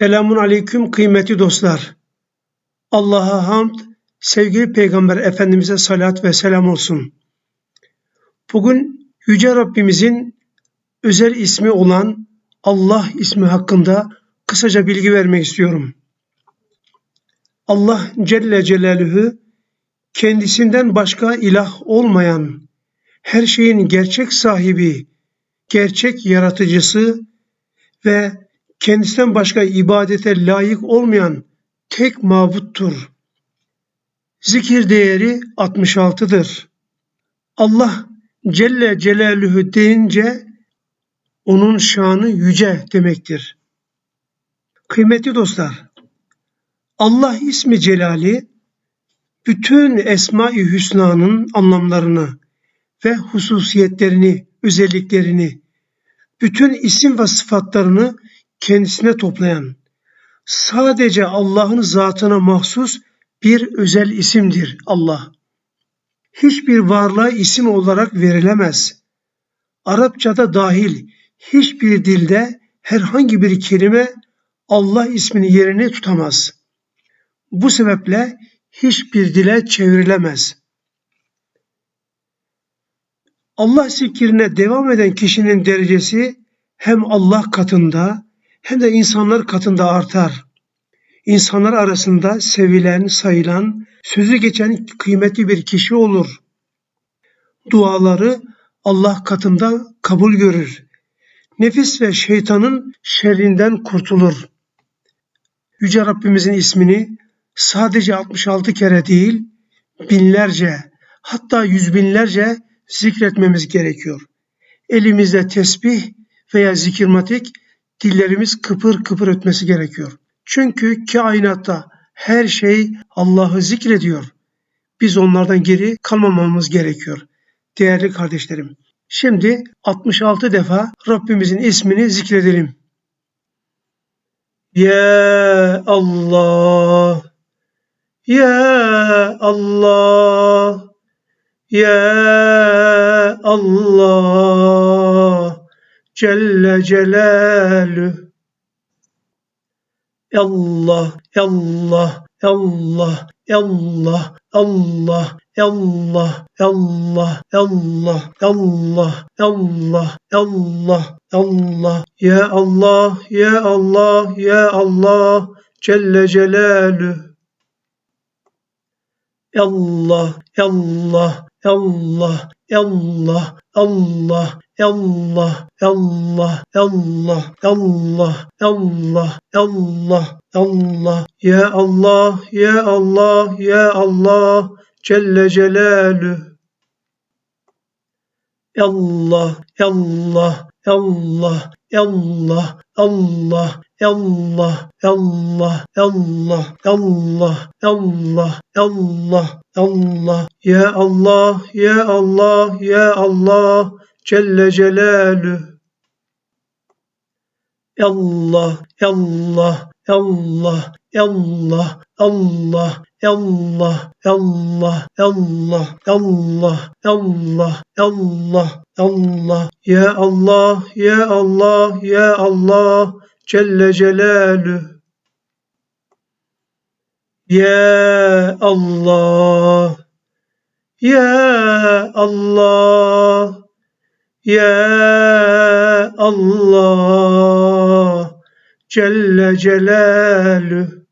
Selamun aleyküm kıymetli dostlar. Allah'a hamd, sevgili Peygamber Efendimiz'e salat ve selam olsun. Bugün Yüce Rabbimizin özel ismi olan Allah ismi hakkında kısaca bilgi vermek istiyorum. Allah Celle Celaluhu kendisinden başka ilah olmayan, her şeyin gerçek sahibi, gerçek yaratıcısı ve kendisinden başka ibadete layık olmayan tek mabuttur. Zikir değeri 66'dır. Allah Celle Celaluhu deyince onun şanı yüce demektir. Kıymetli dostlar, Allah ismi celali bütün Esma-i Hüsna'nın anlamlarını ve hususiyetlerini, özelliklerini, bütün isim ve sıfatlarını kendisine toplayan, sadece Allah'ın zatına mahsus bir özel isimdir Allah. Hiçbir varlığa isim olarak verilemez. Arapçada dahil hiçbir dilde herhangi bir kelime Allah ismini yerini tutamaz. Bu sebeple hiçbir dile çevrilemez. Allah zikrine devam eden kişinin derecesi hem Allah katında hem de insanlar katında artar. İnsanlar arasında sevilen, sayılan, sözü geçen kıymetli bir kişi olur. Duaları Allah katında kabul görür. Nefis ve şeytanın şerrinden kurtulur. Yüce Rabbimizin ismini sadece 66 kere değil, binlerce, hatta yüz binlerce zikretmemiz gerekiyor. Elimizde tesbih veya zikirmatik dillerimiz kıpır kıpır ötmesi gerekiyor. Çünkü kainatta her şey Allah'ı zikrediyor. Biz onlardan geri kalmamamız gerekiyor. Değerli kardeşlerim. Şimdi 66 defa Rabbimizin ismini zikredelim. Ya Allah Ya Allah Ya Allah Celle Celaluhu Allah Allah Allah Allah Allah Allah Allah Allah Allah Allah Allah Allah Ya Allah Ya Allah Ya Allah Celle Celaluhu Allah Allah Allah Allah Allah Allah Allah Allah Allah Allah Allah Allah. Ya Allah Ya Allah Ya Allah Celle Celaluhu. Allah Allah Allah Allah Allah Allah Allah Allah Allah Allah Allah Allah Ya Allah Ya Allah Ya Allah Celle Celaluhu Allah Allah Allah Allah Allah Allah Allah Allah Allah Allah Allah Allah Ya Allah Ya Allah Ya Allah Celle Celaluhu. Ya Allah. Ya Allah. Ya Allah. Celle Celaluhu